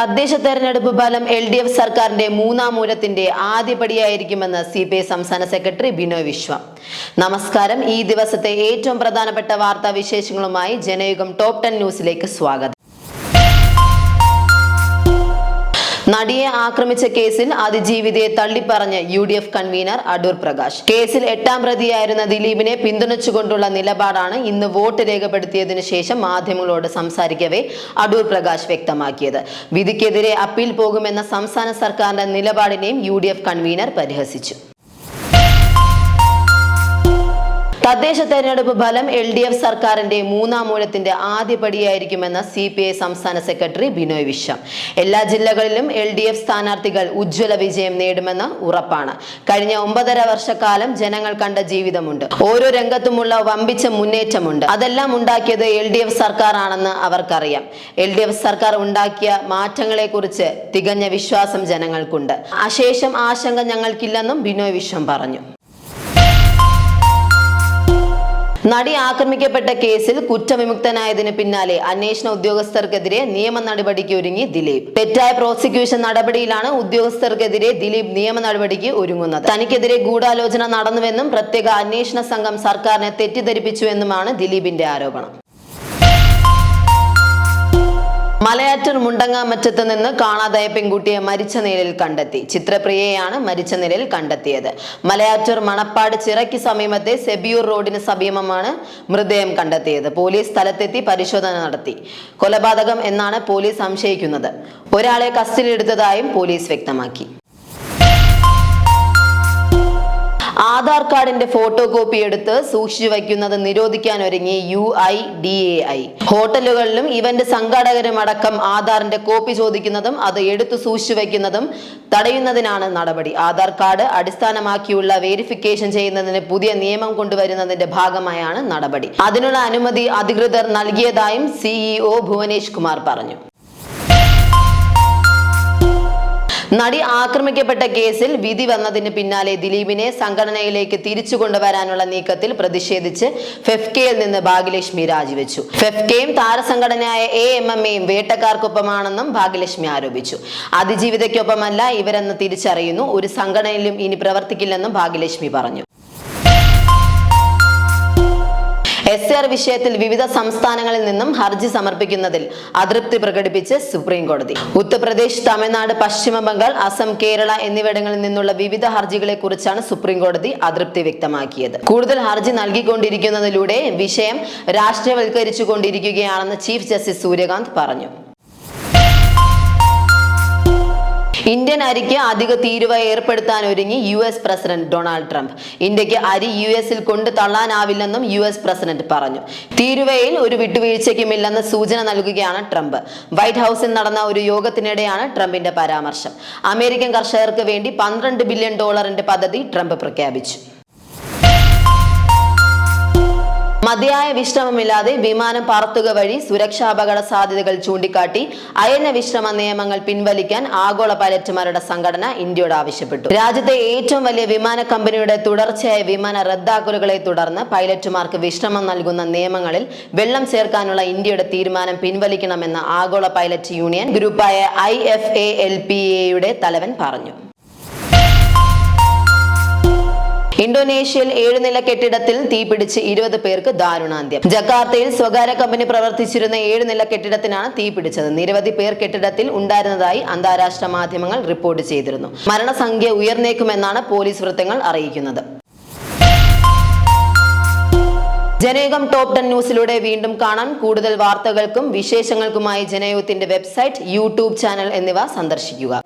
തദ്ദേശ തെരഞ്ഞെടുപ്പ് ഫലം എൽ ഡി എഫ് സർക്കാരിന്റെ മൂന്നാം മൂലത്തിന്റെ ആദ്യപടിയായിരിക്കുമെന്ന് സി പി ഐ സംസ്ഥാന സെക്രട്ടറി ബിനോയ് വിശ്വം. നമസ്കാരം. ഈ ദിവസത്തെ ഏറ്റവും പ്രധാനപ്പെട്ട വാർത്താ വിശേഷങ്ങളുമായി ജനയുഗം ടോപ്പ് ടെൻ ന്യൂസിലേക്ക് സ്വാഗതം. നടിയെ ആക്രമിച്ച കേസിൽ അതിജീവിതയെ തള്ളിപ്പറഞ്ഞ് U D F convener Adoor Prakash. കേസിൽ എട്ടാം പ്രതിയായിരുന്ന ദിലീപിനെ പിന്തുണച്ചുകൊണ്ടുള്ള നിലപാടാണ് ഇന്ന് വോട്ട് രേഖപ്പെടുത്തിയതിനു ശേഷം മാധ്യമങ്ങളോട് സംസാരിക്കവേ അടൂർ പ്രകാശ് വ്യക്തമാക്കിയത്. വിധിക്കെതിരെ അപ്പീൽ പോകുമെന്ന സംസ്ഥാന സർക്കാരിന്റെ നിലപാടിനെയും യു കൺവീനർ പരിഹസിച്ചു. തദ്ദേശ തെരഞ്ഞെടുപ്പ് ഫലം എൽ ഡി എഫ് സർക്കാരിന്റെ മൂന്നാം മൂലത്തിന്റെ ആദ്യപടിയായിരിക്കുമെന്ന് സി പി ഐ സംസ്ഥാന സെക്രട്ടറി ബിനോയ് വിശ്വം. എല്ലാ ജില്ലകളിലും എൽ ഡി എഫ് സ്ഥാനാർത്ഥികൾ ഉജ്ജ്വല വിജയം നേടുമെന്ന് ഉറപ്പാണ്. കഴിഞ്ഞ ഒമ്പതര വർഷക്കാലം ജനങ്ങൾ കണ്ട ജീവിതമുണ്ട്. ഓരോ രംഗത്തുമുള്ള വമ്പിച്ച മുന്നേറ്റമുണ്ട്. അതെല്ലാം ഉണ്ടാക്കിയത് എൽ ഡി എഫ് സർക്കാരാണെന്ന് അവർക്കറിയാം. എൽ ഡി എഫ് സർക്കാർ ഉണ്ടാക്കിയ മാറ്റങ്ങളെക്കുറിച്ച് തികഞ്ഞ വിശ്വാസം ജനങ്ങൾക്കുണ്ട്. അശേഷം ആശങ്ക ഞങ്ങൾക്കില്ലെന്നും ബിനോയ് വിശ്വം പറഞ്ഞു. നടി ആക്രമിക്കപ്പെട്ട കേസിൽ കുറ്റവിമുക്തനായതിന് പിന്നാലെ അന്വേഷണ ഉദ്യോഗസ്ഥർക്കെതിരെ നിയമ നടപടിക്ക് ഒരുങ്ങി ദിലീപ്. തെറ്റായ പ്രോസിക്യൂഷൻ നടപടിയിലാണ് ഉദ്യോഗസ്ഥർക്കെതിരെ ദിലീപ് നിയമ നടപടിക്ക് ഒരുങ്ങുന്നത്. തനിക്കെതിരെ ഗൂഢാലോചന നടന്നുവെന്നും പ്രത്യേക അന്വേഷണ സംഘം സർക്കാരിനെ തെറ്റിദ്ധരിപ്പിച്ചുവെന്നുമാണ് ദിലീപിന്റെ ആരോപണം. മലയാറ്റൂർ മുണ്ടങ്ങാമറ്റത്ത് നിന്ന് കാണാതായ പെൺകുട്ടിയെ മരിച്ച നിലയിൽ കണ്ടെത്തി. ചിത്രപ്രിയയാണ് മരിച്ച നിലയിൽ കണ്ടെത്തിയത്. മലയാറ്റൂർ മണപ്പാട് ചിറയ്ക്ക് സമീപത്തെ സെബിയൂർ റോഡിന് സമീപമാണ് മൃതദേഹം കണ്ടെത്തിയത്. പോലീസ് സ്ഥലത്തെത്തി പരിശോധന നടത്തി. കൊലപാതകം എന്നാണ് പോലീസ് സംശയിക്കുന്നത്. ഒരാളെ കസ്റ്റഡിയിലെടുത്തതായും പോലീസ് വ്യക്തമാക്കി. ആധാർ കാർഡിന്റെ ഫോട്ടോ കോപ്പി എടുത്ത് സൂക്ഷിച്ചു വയ്ക്കുന്നത് നിരോധിക്കാൻ ഒരുങ്ങി U I D A I. ഹോട്ടലുകളിലും ഇവന്റ് സംഘാടകരും അടക്കം ആധാറിന്റെ കോപ്പി ചോദിക്കുന്നതും അത് എടുത്തു സൂക്ഷിച്ചു വയ്ക്കുന്നതും തടയുന്നതിനാണ് നടപടി. ആധാർ കാർഡ് അടിസ്ഥാനമാക്കിയുള്ള വെരിഫിക്കേഷൻ ചെയ്യുന്നതിന് പുതിയ നിയമം കൊണ്ടുവരുന്നതിന്റെ ഭാഗമായാണ് നടപടി. അതിനുള്ള അനുമതി അധികൃതർ നൽകിയതായും സിഇഒ ഭുവനേഷ് കുമാർ പറഞ്ഞു. നടി ആക്രമിക്കപ്പെട്ട കേസിൽ വിധി വന്നതിന് പിന്നാലെ ദിലീപിനെ സംഘടനയിലേക്ക് തിരിച്ചു കൊണ്ടുവരാനുള്ള നീക്കത്തിൽ പ്രതിഷേധിച്ച് ഫെഫ്കെയിൽ നിന്ന് ഭാഗ്യലക്ഷ്മി രാജിവെച്ചു. ഫെഫ്കെയും താരസംഘടനയായ എ എം എം എയും വേട്ടക്കാർക്കൊപ്പമാണെന്നും ഭാഗ്യലക്ഷ്മി ആരോപിച്ചു. അതിജീവിതയ്ക്കൊപ്പമല്ല ഇവരെന്ന് തിരിച്ചറിയുന്നു. ഒരു സംഘടനയിലും ഇനി പ്രവർത്തിക്കില്ലെന്നും ഭാഗ്യലക്ഷ്മി പറഞ്ഞു. എസ് ആർ വിഷയത്തിൽ വിവിധ സംസ്ഥാനങ്ങളിൽ നിന്നും ഹർജി സമർപ്പിക്കുന്നതിൽ അതൃപ്തി പ്രകടിപ്പിച്ച് സുപ്രീം കോടതി ഉത്തർപ്രദേശ് തമിഴ്നാട് പശ്ചിമ ബംഗാൾ അസം കേരള എന്നിവിടങ്ങളിൽ നിന്നുള്ള വിവിധ ഹർജികളെ കുറിച്ചാണ് സുപ്രീം കോടതി അതൃപ്തി വ്യക്തമാക്കിയത്. കൂടുതൽ ഹർജി നൽകിക്കൊണ്ടിരിക്കുന്നതിലൂടെ വിഷയം രാഷ്ട്രീയവൽക്കരിച്ചുകൊണ്ടിരിക്കുകയാണെന്ന് ചീഫ് ജസ്റ്റിസ് സൂര്യകാന്ത് പറഞ്ഞു. ഇന്ത്യൻ അരിക്ക് അധിക തീരുവ ഏർപ്പെടുത്താൻ ഒരുങ്ങി U S president Donald Trump. ഇന്ത്യയ്ക്ക് അരി യു എസിൽ കൊണ്ട് തള്ളാനാവില്ലെന്നും യു എസ് പ്രസിഡന്റ് പറഞ്ഞു. തീരുവയിൽ ഒരു വിട്ടുവീഴ്ചയ്ക്കുമില്ലെന്ന് സൂചന നൽകുകയാണ് ട്രംപ്. വൈറ്റ് ഹൗസിൽ നടന്ന ഒരു യോഗത്തിനിടെയാണ് ട്രംപിന്റെ പരാമർശം. അമേരിക്കൻ കർഷകർക്ക് വേണ്ടി പന്ത്രണ്ട് ബില്യൺ ഡോളറിന്റെ പദ്ധതി ട്രംപ് പ്രഖ്യാപിച്ചു. മതിയായ വിശ്രമമില്ലാതെ വിമാനം പറത്തുക വഴി സുരക്ഷാപകട സാധ്യതകൾ ചൂണ്ടിക്കാട്ടി അയന വിശ്രമ നിയമങ്ങൾ പിൻവലിക്കാൻ ആഗോള പൈലറ്റുമാരുടെ സംഘടന ഇന്ത്യയോട് ആവശ്യപ്പെട്ടു. രാജ്യത്തെ ഏറ്റവും വലിയ വിമാന കമ്പനിയുടെ തുടർച്ചയായ വിമാന റദ്ദാക്കലുകളെ തുടർന്ന് പൈലറ്റുമാർക്ക് വിശ്രമം നൽകുന്ന നിയമങ്ങളിൽ വെള്ളം ചേർക്കാനുള്ള ഇന്ത്യയുടെ തീരുമാനം പിൻവലിക്കണമെന്ന് ആഗോള pilot union ഗ്രൂപ്പായ I F A L P എയുടെ തലവൻ പറഞ്ഞു. ഇന്തോനേഷ്യയിൽ ഏഴുനില കെട്ടിടത്തിൽ തീപിടിച്ച് ഇരുപത് പേർക്ക് ദാരുണാന്ത്യം. ജക്കാർത്തയിൽ സ്വകാര്യ കമ്പനി പ്രവർത്തിച്ചിരുന്ന ഏഴുനില കെട്ടിടത്തിനാണ് തീപിടിച്ചത് നിരവധി പേർ കെട്ടിടത്തിൽ ഉണ്ടായിരുന്നതായി അന്താരാഷ്ട്ര മാധ്യമങ്ങൾ റിപ്പോർട്ട് ചെയ്തിരുന്നു. മരണസംഖ്യ ഉയർന്നേക്കുമെന്നാണ് പോലീസ് വൃത്തങ്ങൾ അറിയിക്കുന്നത്. ജനയുഗം ടോപ്പ് ടെൻ ന്യൂസിലൂടെ വീണ്ടും കാണാൻ കൂടുതൽ വാർത്തകൾക്കും വിശേഷങ്ങൾക്കുമായി ജനയുഗത്തിന്റെ വെബ്സൈറ്റ് യൂട്യൂബ് ചാനൽ എന്നിവ സന്ദർശിക്കുക.